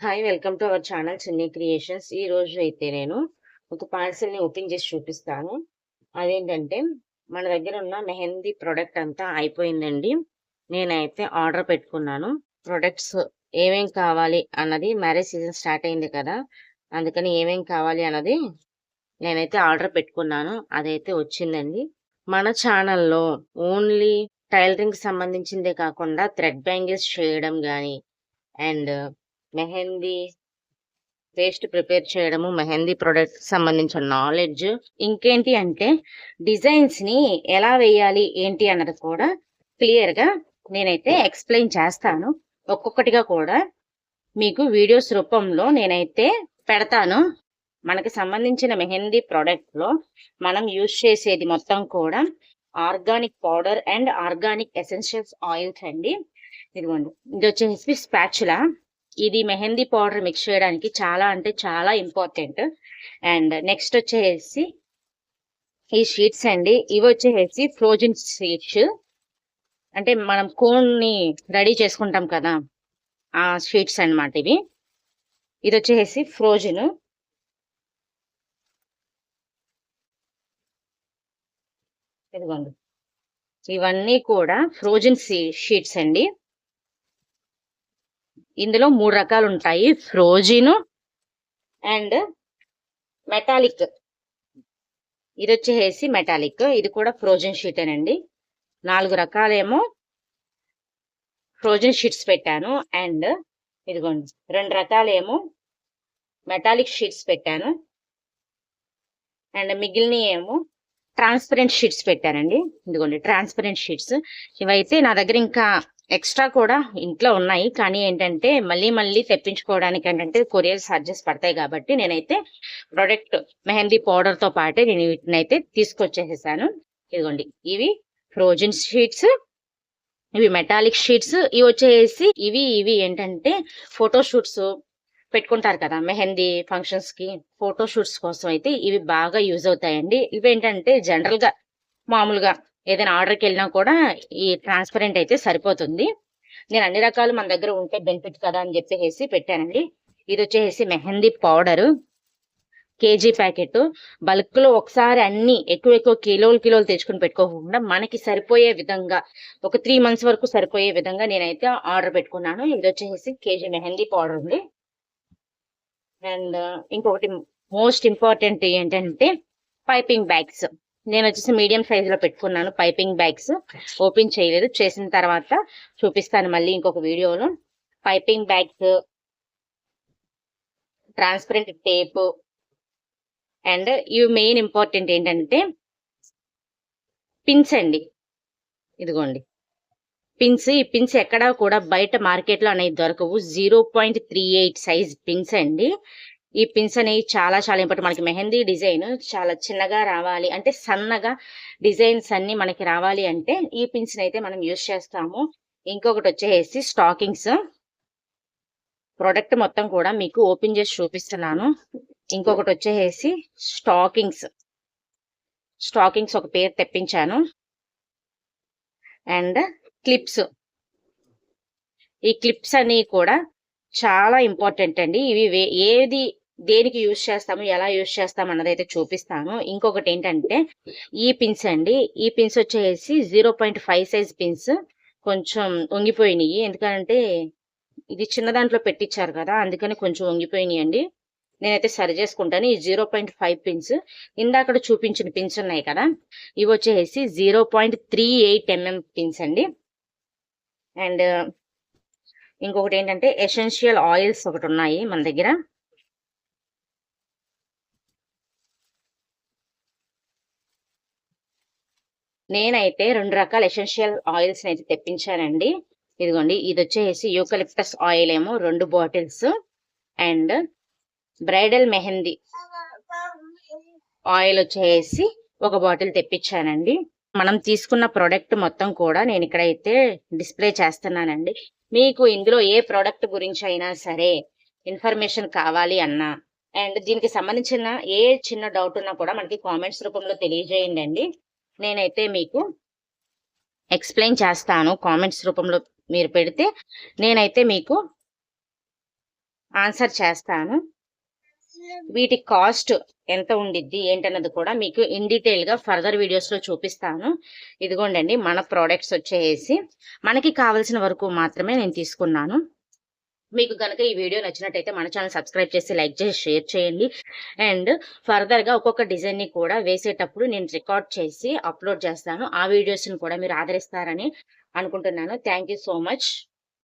Hi welcome to our channel Chinni creations ఈ రోజు అయితే నేను ఒక పార్సిల్ని ఓపెన్ చేసి చూపిస్తాను. అదేంటంటే మన దగ్గర ఉన్న మెహందీ ప్రోడక్ట్ అంతా అయిపోయిందండి. నేనైతే ఆర్డర్ పెట్టుకున్నాను. ప్రొడక్ట్స్ ఏమేం కావాలి అన్నది మ్యారేజ్ సీజన్ స్టార్ట్ అయింది కదా అందుకని ఏమేం కావాలి అన్నది నేనైతే ఆర్డర్ పెట్టుకున్నాను. అదైతే వచ్చిందండి. మన ఛానల్లో ఓన్లీ టైలరింగ్ సంబంధించిందే కాకుండా థ్రెడ్ బ్యాంగిల్స్ చేయడం కానీ అండ్ మెహందీ పేస్ట్ ప్రిపేర్ చేయడము మెహందీ ప్రొడక్ట్ సంబంధించిన నాలెడ్జ్. ఇంకేంటి అంటే డిజైన్స్ని ఎలా వేయాలి ఏంటి అన్నది కూడా క్లియర్గా నేనైతే ఎక్స్ప్లెయిన్ చేస్తాను. ఒక్కొక్కటిగా కూడా మీకు వీడియోస్ రూపంలో నేనైతే పెడతాను. మనకి సంబంధించిన మెహందీ ప్రోడక్ట్లో మనం యూజ్ చేసేది మొత్తం కూడా organic powder and organic essentials oils అండి. ఇదిగోండి ఇది వచ్చేసి స్పాచులా ఇది మెహందీ పౌడర్ మిక్స్ చేయడానికి చాలా అంటే చాలా ఇంపార్టెంట్. అండ్ నెక్స్ట్ వచ్చేసి ఈ షీట్స్ అండి. ఇవి వచ్చేసి ఫ్రోజన్ షీట్స్. అంటే మనం కోన్ని రెడీ చేసుకుంటాం కదా ఆ షీట్స్ అన్నమాట ఇవి. ఇది వచ్చేసి ఫ్రోజన్. ఇదిగోండి. ఇవన్నీ కూడా ఫ్రోజన్ షీట్స్ అండి. ఇందులో మూడు రకాలు ఉంటాయి ఫ్రోజిన్ అండ్ మెటాలిక్. ఇది వచ్చేసి మెటాలిక్. ఇది కూడా ఫ్రోజన్ షీట్ నాలుగు రకాలేమో ఫ్రోజన్ షీట్స్ పెట్టాను. అండ్ ఇదిగోండి రెండు రకాలేమో మెటాలిక్ షీట్స్ పెట్టాను. అండ్ మిగిలిన ఏమో ట్రాన్స్పరెంట్ షీట్స్ పెట్టానండి. ఇదిగోండి ట్రాన్స్పరెంట్ షీట్స్. ఇవైతే నా దగ్గర ఇంకా ఎక్స్ట్రా కూడా ఇంట్లో ఉన్నాయి. కానీ ఏంటంటే మళ్ళీ మళ్ళీ తెప్పించుకోవడానికి ఏంటంటే కొరియర్ ఛార్జెస్ పడతాయి కాబట్టి నేనైతే ప్రొడక్ట్ మెహందీ పౌడర్తో పాటే నేను వీటిని అయితే తీసుకొచ్చేసేసాను. ఇదిగోండి ఇవి ఫ్రోజన్ షీట్స్ ఇవి మెటాలిక్ షీట్స్ ఇవి వచ్చేసి ఇవి ఇవి ఏంటంటే ఫోటోషూట్స్ పెట్టుకుంటారు కదా మెహందీ ఫంక్షన్స్కి కోసం అయితే ఇవి బాగా యూజ్ అవుతాయండి. ఇవి ఏంటంటే జనరల్గా మామూలుగా ఏదైనా ఆర్డర్కి వెళ్ళినా కూడా ఈ ట్రాన్స్పరెంట్ అయితే సరిపోతుంది. నేను అన్ని రకాలు మన దగ్గర ఉంటే బెనిఫిట్ కదా అని చెప్పేసి పెట్టానండి. ఇది వచ్చేసి మెహందీ పౌడరు కేజీ ప్యాకెట్. బల్క్లో ఒకసారి అన్ని ఎక్కువ ఎక్కువ కిలోలు కిలోలు తెచ్చుకుని పెట్టుకోకుండా మనకి సరిపోయే విధంగా ఒక త్రీ మంత్స్ వరకు సరిపోయే విధంగా నేనైతే ఆర్డర్ పెట్టుకున్నాను. ఇది వచ్చేసి కేజీ మెహందీ పౌడర్ ఉంది అండ్ ఇంకొకటి మోస్ట్ ఇంపార్టెంట్ ఏంటంటే పైపింగ్ బ్యాగ్స్. నేను వచ్చేసి మీడియం సైజ్లో పెట్టుకున్నాను పైపింగ్ బ్యాగ్స్ ఓపెన్ చేయలేదు. చేసిన తర్వాత చూపిస్తాను మళ్ళీ ఇంకొక వీడియోలో. Piping bags transparent tape and ఇవి మెయిన్ ఇంపార్టెంట్ ఏంటంటే పిన్స్ అండి. ఇదిగోండి. పిన్స్ ఈ పిన్స్ ఎక్కడా కూడా బయట మార్కెట్లో అనేది దొరకవు. Zero point three eight size pins అండి. ఈ పిన్స్ అనేవి చాలా చాలా ఇంపార్టెంట్ మనకి మెహందీ డిజైన్ చాలా చిన్నగా రావాలి అంటే సన్నగా డిజైన్స్ అన్ని మనకి రావాలి అంటే ఈ పిన్స్ని అయితే మనం యూజ్ చేస్తాము. ఇంకొకటి వచ్చేసి స్టాకింగ్స్ ప్రోడక్ట్ మొత్తం కూడా మీకు ఓపెన్ చేసి చూపిస్తున్నాను. ఇంకొకటి వచ్చేసి స్టాకింగ్స్ స్టాకింగ్స్ ఒక పేరు తెప్పించాను. అండ్ క్లిప్స్ ఈ క్లిప్స్ అన్ని కూడా చాలా ఇంపార్టెంట్ అండి. ఇవి ఏది దేనికి యూజ్ చేస్తాము ఎలా యూజ్ చేస్తాము అన్నది అయితే చూపిస్తాను. ఇంకొకటి ఏంటంటే ఈ పిన్స్ అండి ఈ పిన్స్ వచ్చేసి zero point five size pins కొంచెం వంగిపోయినాయి. ఎందుకంటే ఇది చిన్న దాంట్లో పెట్టించారు కదా అందుకని కొంచెం వంగిపోయినాయి అండి నేనైతే సరి చేసుకుంటాను. ఈ జీరో పాయింట్ ఫైవ్ పిన్స్ ఇందాక చూపించిన పిన్స్ ఉన్నాయి కదా ఇవి వచ్చేసి zero point three eight MM pins అండి. అండ్ ఇంకొకటి ఏంటంటే ఎసెన్షియల్ ఆయిల్స్ ఒకటి ఉన్నాయి మన దగ్గర. నేనైతే రెండు రకాల ఎసెన్షియల్ ఆయిల్స్ అయితే తెప్పించానండి. ఇదిగోండి ఇది వచ్చేసి యూకలిప్టస్ ఆయిల్ ఏమో రెండు bottles and bridal mehndi oil వచ్చేసి ఒక బాటిల్ తెప్పించానండి. మనం తీసుకున్న ప్రోడక్ట్ మొత్తం కూడా నేను ఇక్కడైతే డిస్ప్లే చేస్తున్నానండి. మీకు ఇందులో ఏ ప్రోడక్ట్ గురించి అయినా సరే ఇన్ఫర్మేషన్ కావాలి అన్నా అండ్ దీనికి సంబంధించిన ఏ చిన్న డౌట్ ఉన్నా కూడా మనకి కామెంట్స్ రూపంలో తెలియజేయండి అండి. నేనైతే మీకు ఎక్స్ప్లెయిన్ చేస్తాను కామెంట్స్ రూపంలో మీరు పెడితే నేనైతే మీకు ఆన్సర్ చేస్తాను. వీటి కాస్ట్ ఎంత ఉండిద్ది ఏంటన్నది కూడా మీకు ఇన్ డీటెయిల్గా ఫర్దర్ వీడియోస్లో చూపిస్తాను. ఇదిగోండి మన ప్రోడక్ట్స్ వచ్చేసి మనకి కావలసిన వరకు మాత్రమే నేను తీసుకున్నాను. మీకు కనుక ఈ వీడియో నచ్చినట్టయితే మన ఛానల్ సబ్స్క్రైబ్ చేసి లైక్ చేసి షేర్ చేయండి. అండ్ ఫర్దర్గా ఒక్కొక్క డిజైన్ని కూడా వేసేటప్పుడు నేను రికార్డ్ చేసి అప్లోడ్ చేస్తాను. ఆ వీడియోస్ని కూడా మీరు ఆదరిస్తారని అనుకుంటున్నాను. Thank you so much